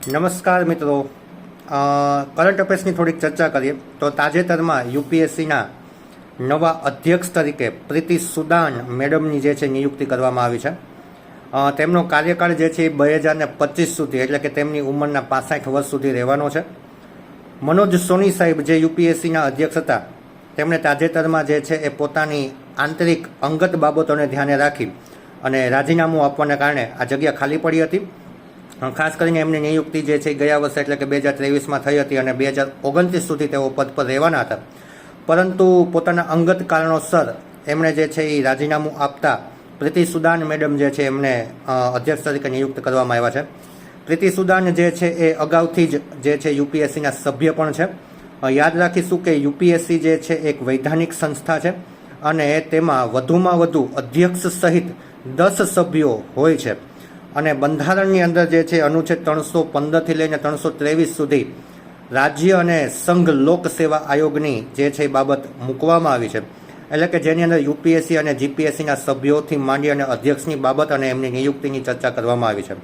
નમસ્કાર મિત્રો. કરંટ અફેર્સની થોડીક ચર્ચા કરીએ. તો તાજેતરમાં યુપીએસસીના નવા અધ્યક્ષ તરીકે પ્રીતિ સુદાન મેડમની જે છે નિયુક્તિ કરવામાં આવી છે. તેમનો કાર્યકાળ જે છે એ બે હજાર ને પચીસ સુધી, એટલે કે તેમની ઉંમરના પાસઠ વર્ષ સુધી રહેવાનો છે. મનોજ સોની સાહેબ જે યુપીએસસીના અધ્યક્ષ હતા, તેમણે તાજેતરમાં જે છે એ પોતાની આંતરિક અંગત બાબતોને ધ્યાને રાખી અને રાજીનામું આપવાને કારણે આ જગ્યા ખાલી પડી હતી. ખાસ કરીને એમની નિયુક્તિ જે છે ગયા વર્ષે એટલે કે બે હજાર ત્રેવીસમાં થઈ હતી અને બે હજાર ઓગણત્રીસ સુધી તેઓ પદ પર રહેવાના હતા. પરંતુ પોતાના અંગત કારણોસર એમણે જે છે એ રાજીનામું આપતા પ્રીતિ સુદાન મેડમ જે છે એમને અધ્યક્ષ તરીકે નિયુક્ત કરવામાં આવ્યા છે. પ્રીતિ સુદાન જે છે એ અગાઉથી જ જે છે યુપીએસસીના સભ્ય પણ છે. યાદ રાખીશું કે યુપીએસસી જે છે એક વૈધાનિક સંસ્થા છે અને તેમાં વધુમાં વધુ અધ્યક્ષ સહિત દસ સભ્યો હોય છે. અને બંધારણની અંદર જે છે અનુચ્છેદ ત્રણસો પંદરથી લઈને ત્રણસો ત્રેવીસ સુધી રાજ્ય અને સંઘ લોક સેવા આયોગની જે છે એ બાબત મૂકવામાં આવી છે. એટલે કે જેની અંદર યુપીએસસી અને જીપીએસસીના સભ્યોથી માંડી અને અધ્યક્ષની બાબત અને એમની નિયુક્તિની ચર્ચા કરવામાં આવી છે.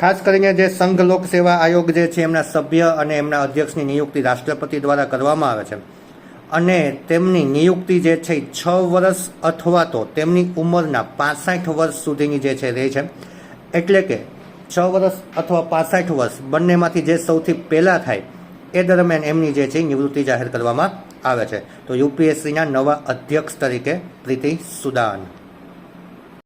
ખાસ કરીને જે સંઘ લોક સેવા આયોગ જે છે એમના સભ્ય અને એમના અધ્યક્ષની નિયુક્તિ રાષ્ટ્રપતિ દ્વારા કરવામાં આવે છે. અને તેમની નિયુક્તિ જે છે છ વર્ષ અથવા તો તેમની ઉંમરના પાસઠ વર્ષ સુધીની જે છે રહે છે. એટલે કે છ વર્ષ અથવા પાસઠ વર્ષ બંનેમાંથી જે સૌથી પહેલાં થાય, એ દરમિયાન એમની જે છે નિવૃત્તિ જાહેર કરવામાં આવે છે. તો યુપીએસસીના નવા અધ્યક્ષ તરીકે પ્રીતિ સુદાન.